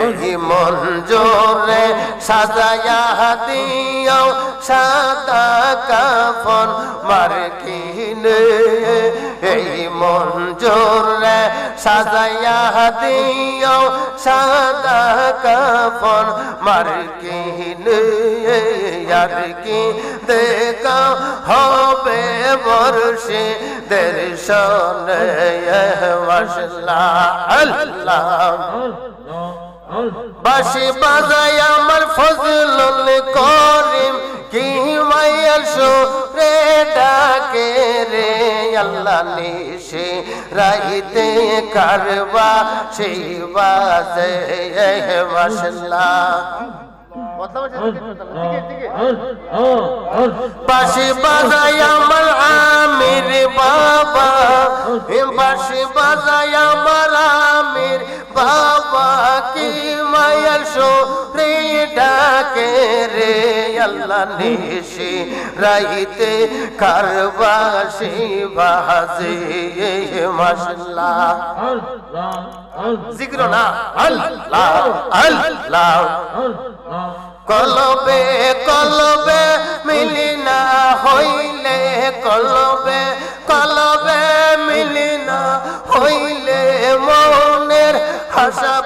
এই মন জোরে সাজায়া দিও সাদা কাফন মার্কিনে। এই মন জোরে সাজায়া দিও সাদা কাফন মার্কিনে। আর কি দেখা হবে বর্ষে আল্লাহ। বাসি বাজাই আমার ফজলুল করিম, কি মায়ার সুরে ডাকে রে, আল্লাহ নিশে রাইতে কারবা, সেই বাজে মশলা পাশে বাজায় আমার আমির বাবা। পাশে বাজায় আমার আমির বাবা। কি মায়ের শো রে ডাকে রে আল্লাহ নিশি রাইতে কারবাসি বাজে মশলা জিক্র না আল্লাহ আল্লাহ। কলবে কলবে মিলি না হইলে, কলবে কলবে মিলি না হইলে মনের রে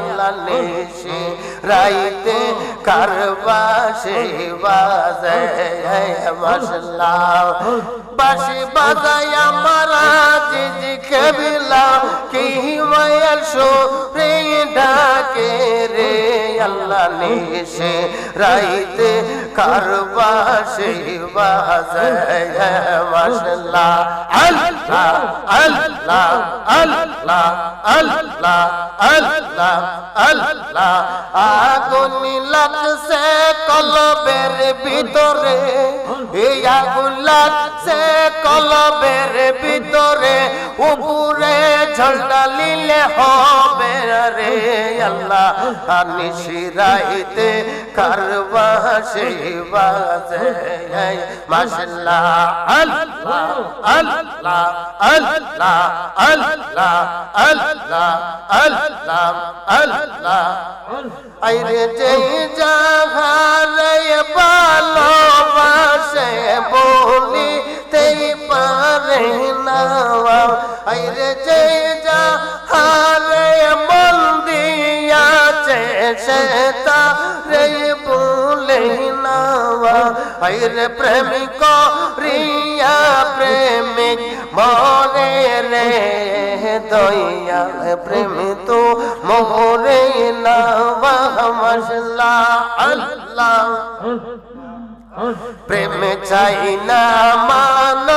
বাংলাদেশে রাইতে কারবাসে বাজে মশলা বাসি বাজাই আমার জিজি কেবিলা কি মায়ার সোরে ডাকে রে আল্লাহ নিশে রাইতে কারবাসে বাজে মশলা আল্লাহ আল্লাহ আল্লাহ আল্লাহ আল্লাহ আল্লাহ আগুন লাগছে কলবের ভিতরে এই আগুন লাগছে কলবের ভিতরে উপরে ঝলটা লিলে হবে রে আল্লাহ নিশিরাইতে কারবাসে বাজে মাশাল্লাহ, আল্লাহ আল্লাহ আল্লাহ আল্লাহ আল্লাহ আল্লাহ। আল্লাহ আইরে যেই জাহারে ভালোবাসে বলি তেই পারে না আইরে যেই জাহারে মন দিয়াছে সে তারে বলে না আইরে প্রেমিক রিয়া প্রেমিক মরে রে দয়াল প্রেম তো মোরে না মশলা আল্লাহ প্রেম চাই না মান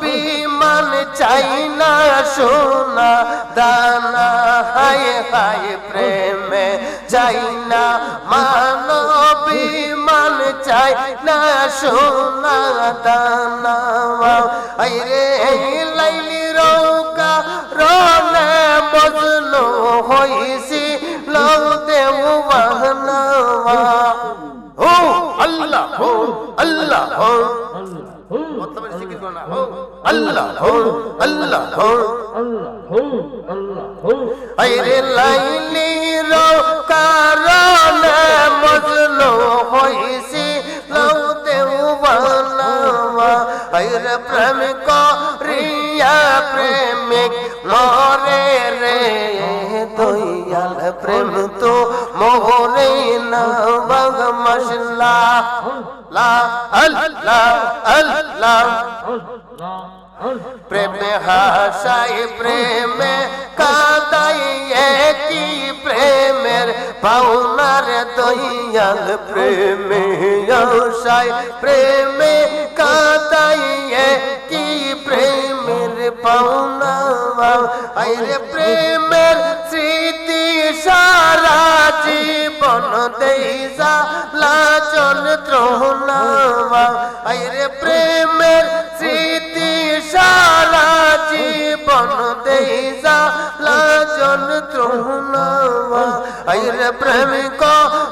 বিমান চাই না, সোনা, দানা, হায় হায়, প্রেম চাই না মান বিমান চাই না, সোনা, দানা আইরে লাইলি আল্লাহ আল্লাহ হো আইরে লাইলি রো কারণে মজনু হইছি লও দেও বানাওয়া আইরে প্রেম করিয়া প্রেমিক মরে রে দয়াল প্রেম তো মোরে না বগ মশলা আল্লাহ আল্লাহ। प्रेम हसाई प्रेम की प्रेम पाउनार दैयाल प्रेम हसाई प्रेम कादाइए की प्रेम पाउना अरे प्रेम स्ति सारा जीवन दैसा लाचन त्रोना अरे प्रेम ত্রহনাবা আইরে প্রেমিক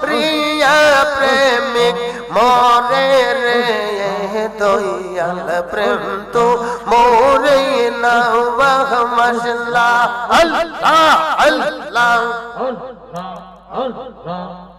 রিয়া প্রেমিক মরে রে দয়াল প্রেম তো মোরে নওয়াহ মশলা আল্লাহ আল্লাহ।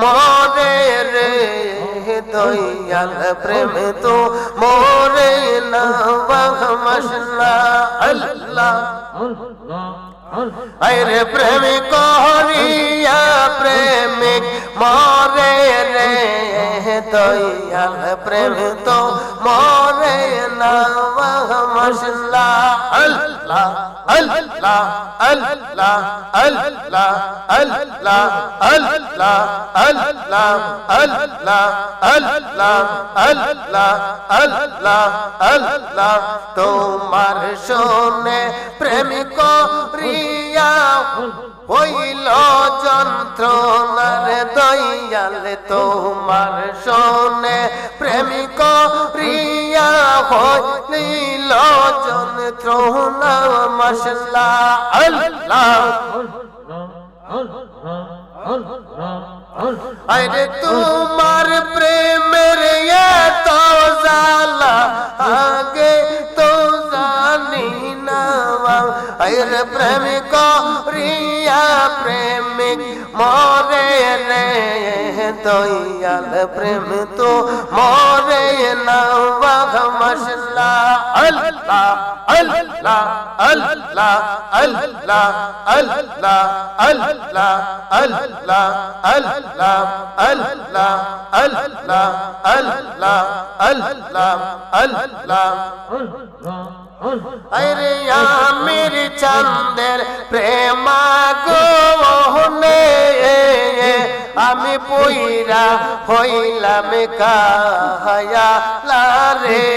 মরে রে দয়াল প্রেম তো মরে না মশলা আল্লাহ। আরে প্রেমিক রিয়া প্রেমিক রে দয়াল প্রেম তো মরে না মশলা আল্লাহ আল্লাহ আল্লাহ আল্লাহ আল্লাহ আল্লাহ আল্লাহ আল্লাহ আল্লাহ আল্লাহ আল্লাহ আল্লাহ তোমার শোনে প্রেমিক রিয়া হইল যন্ত্রণার দয়াল তোমার শোনে। প্রেমিক রিয়া হইল যন্ত্রণা মশলা আল্লাহ আরে তোমার প্রেমের এত জালা আগে তো জানি না, আরে প্রেমিক দয়াল প্রেম তো মরে না মশলা আল্লাহ আল্লাহ আল্লাহ আল্লাহ আল্লাহ আল্লাহ আল্লাহ আল্লাহ আল্লাহ আল্লাহ আল্লাহ আল্লাহ আল্লাহ আরে আমির প্রেমা গোহনে আমি পইরা হইলাম কাহায়া লারে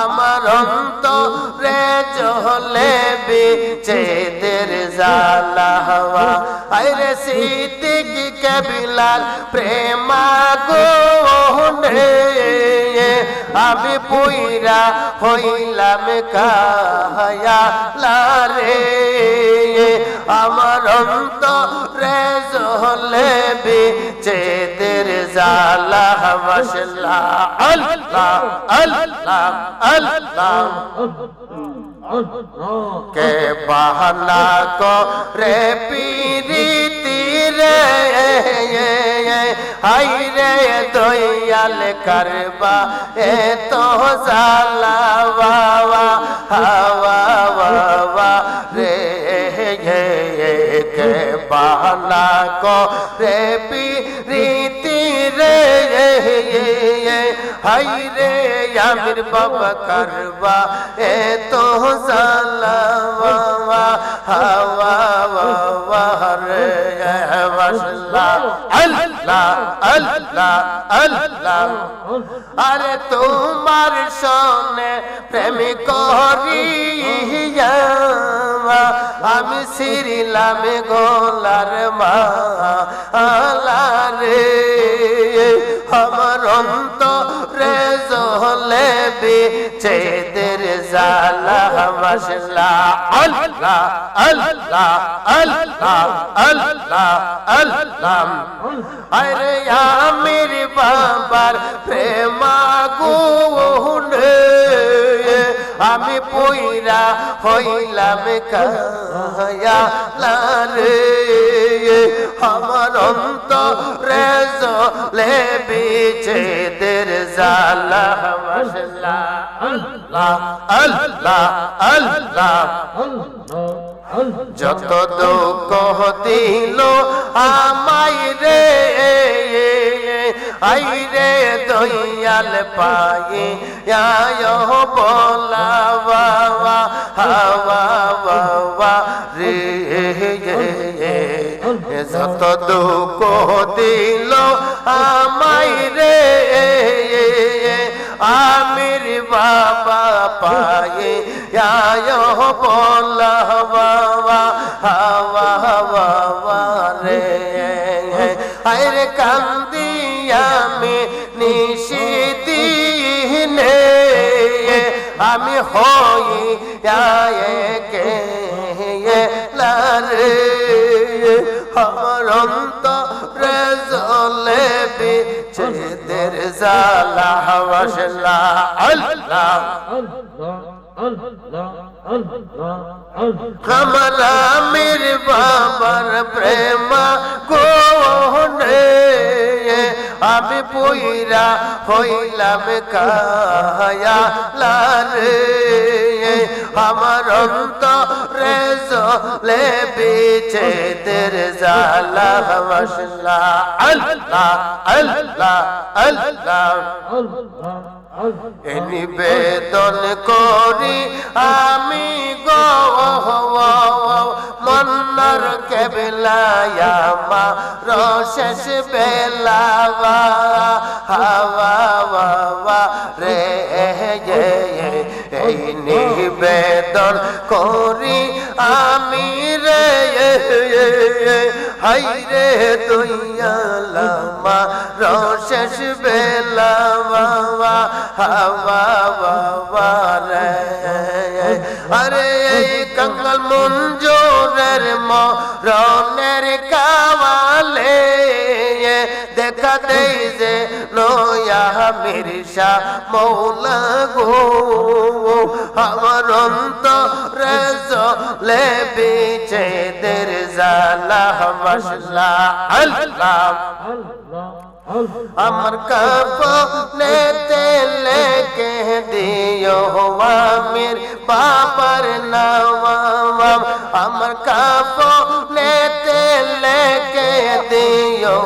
আমার অন্তরে জলে বিচেদের জালা হওয়া। আরে সিদ্দিক কবিলাল প্রেমা গোহনে আমি পইরা হইলাম কাহায়া লারে। আমার অন্তরে জলে বিচেদের জালা মশলা আল্লাহ আল্লাহ আল্লাহ। কে বাহানা করে পিরিতি হাই রে দয়াল করবা, এ তো জালা বাবা, হাওয়া বাবা, রে কে বালা কো রে পি রীতি রে হাই রে আমির বাবা করবা, এ তো জালা হাওয়া রে মশলা আল্লাহ আল্লাহ আল্লাহ। আরে তোমার সনে প্রেমী করিয়া আমি সিরিলাম গোলার মা রে, আমার অন্তরে জলে বিচেদের জালা মশলা আল্লাহ আল্লাহ আল্লাহ আল্লাহ আল্লাহ। আরে আমির বাবার প্রেমা গুণে আমি পইরা হইলাম কায়া লারে আমার অন্তরে জলে বিচেদের জালা মশলা আল্লাহ আল্লাহ আল্লাহ। যত দুঃখ দিল আমায় রে আই রে দয়াল পায়ে, আয় বলা বাবা, হাওয়া বাবা, রে যত দুঃখ দিল আমায় রে, আমির বাবা পায়ে, আয়ো বলা বাবা, হাওয়া বাবা, রে আরে কান্দি আমি নিশিদিনে আমি হই কে লারে আমার অন্তরে জলে বিচ্ছেদের জালা হাওয়াশলা আল্লাহ আমার আমির বাবার প্রেম গোনে আমি পুইরা হইলাম কায়া লারে আমার অন্তরে জলে তের জালা হাওয়াশলা আল্লাহ আল্লাহ আল্লাহ। নিবেদন করি আমি গো মন্নর রশেষ বেলাবা হাওয়া রে এই নিবেদন করি আমি রে হাই রে দইয়ালামা রশেষ বেলা রে আরে এই কঙ্গল মঞ্জুরের মরণের কাওয়ালে দেখা দেই যে নয়া মির্ষা মৌলা গো আমার অন্তরে জলে বিছে দের জালা মশলা আল্লাহ আমার কাপনে তেলে কে দিও আমির বাবার নাম আমার কাপনে তেলে কে দিও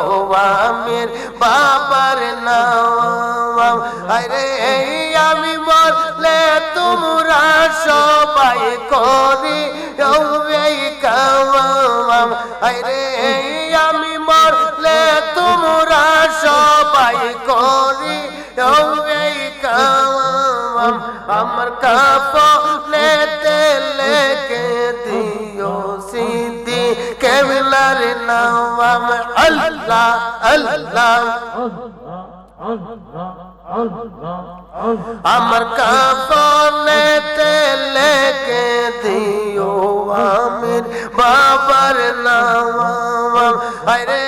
আমির বাবার নাম আরে আমি বললে তোমরা সবাই করি কাম আরে সবাই করি আমার কাপনে তেলে কে দিও সিদ্ধি? কেবলার নাম আল্লাহ আল্লাহ। আমার কাপনে তেলে কে দিও আমির? বাবার নাম আরে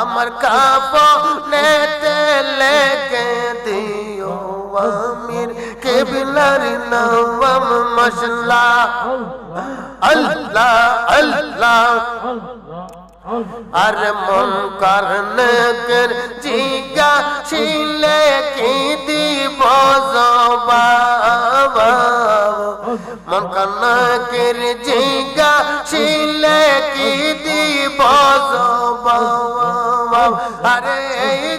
আমার কাপনে তেলে কে দিও আমির, কেবলার নাম মশলা। আল্লাহ আল্লাহ। আর মন করনকর জিগা ছিলে কি দিব মন করনকর জিগা ছিলে কি দিব আরে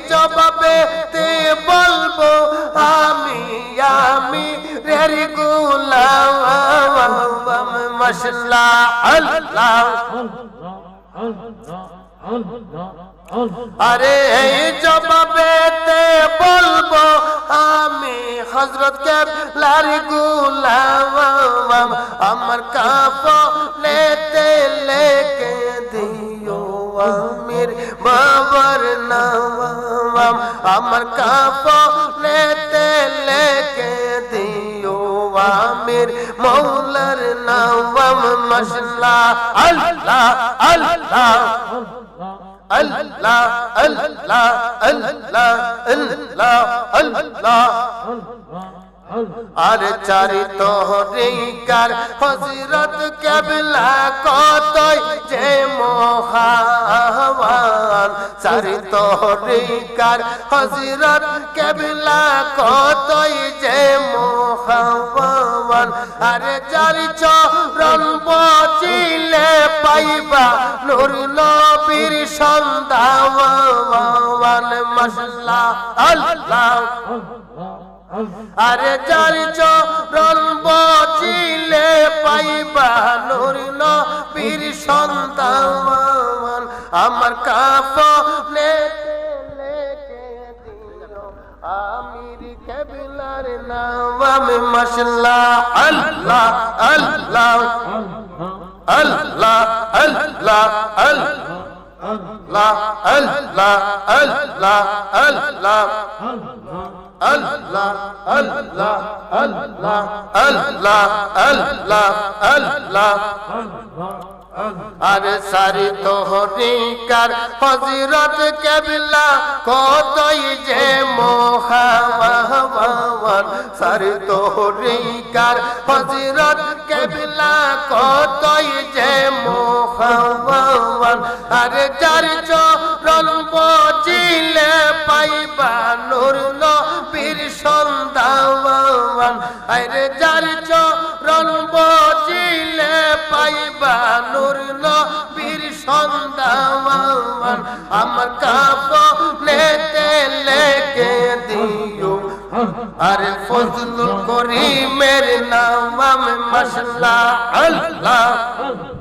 জবাবে তে বলব? আমি আমি রে গুলাম মশলা আল্লাহ আরে এই জবাবেতে বলব? আমি হজরত কে লারি গুলাম, আমার কাপ লেতে লেকে দিও আমির বাবার নাম আমার কাপ লেতে লেকে দিও আমির মৌলার নাম মশলা আল্লাহ আল্লাহ আল্লাহ আল্লাহ আল্লাহ আল্লাহ আল্লাহ। আর চারি তোহরিকার হজরত কেবলা কতই যে মহাবান চারি তোহরিকার হজরত কেবলা কতই যে মহাবান আরে চারি চরণ বচিলে পাইবা নুর নবীর সন্ধান। মশলা আল্লাহ। আরে চারি চল বচিলে পাইবা নুর পীর সন্তান আমার কাফ আমির কেবিলার নাম মশলা আল্লাহ আল্লাহ আল্লাহ আল্লাহ আল্লাহ Allah, Allah, Allah, Allah, Allah. আল্লাহ আল্লাহ আল্লাহ আল্লাহ আল্লাহ আল্লাহ। আরে সারি তোহরিকার হজিরত কেবলা, কতই যে মোহামান সারি তোহরিকার হজিরত কেবলা, কতই যে মোহামান আরে যার আরে যার চরণ বজিলে পাইবা নূর নবীর সন্ধান। আমার কাপনেতে লেগে দিও? আরে ফজলুল করিমের নাম মশলা আল্লাহ